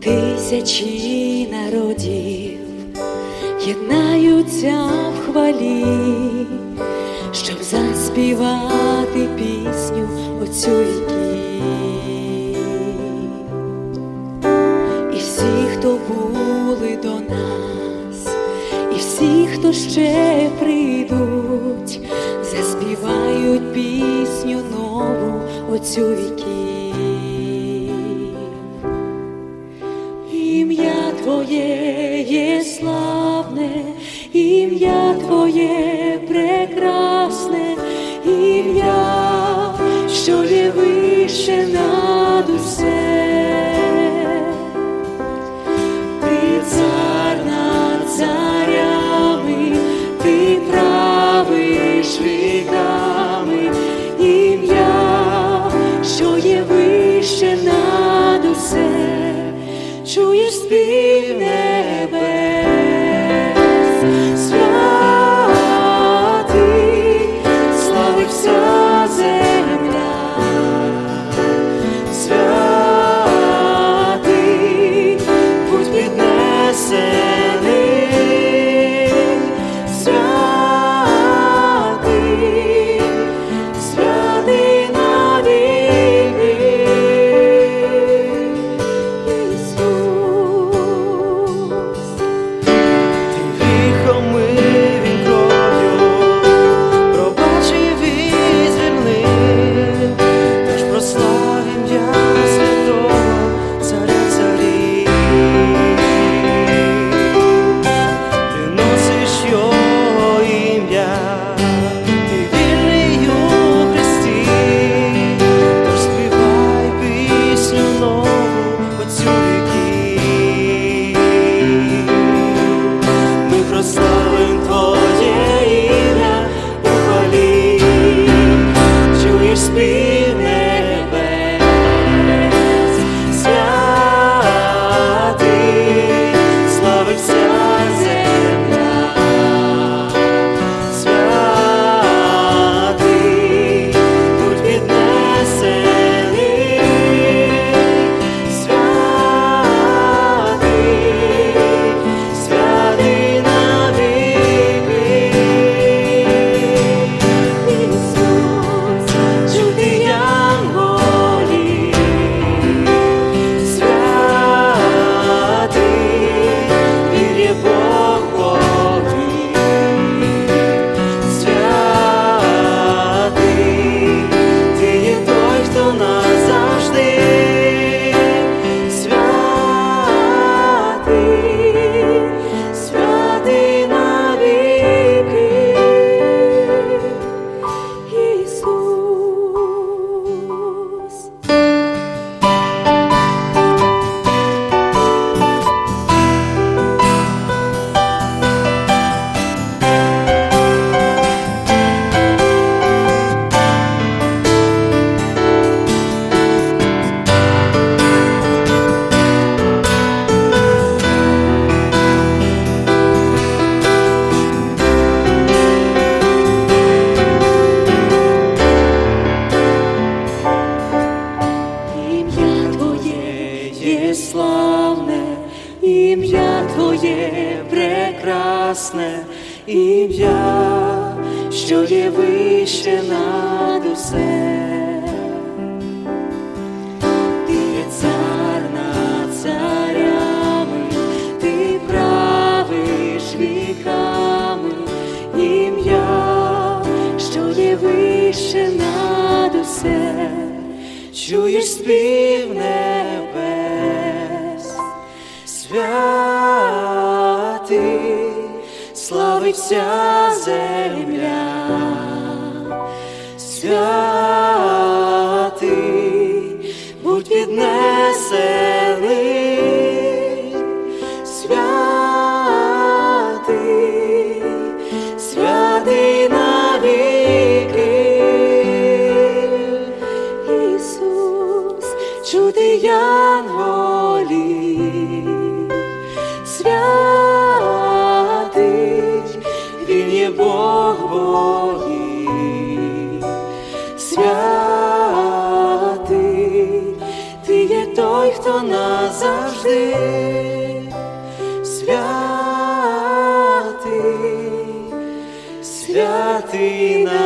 Тисячі народів єднаються в хвалі, щоб заспівати пісню оцю всі, хто були до нас, і всі, хто ще прийдуть, заспівають пісню нову оцю віків. Ім'я Твоє є славне, ім'я Твоє славне, ім'я Твоє прекрасне, ім'я, що є вище над усе. Ти цар над царями, ти правиш віками, ім'я, що є вище над усе чуєш спів небес, святий, славився земля, святий, будь піднесений, той, хто назавжди святий, святий.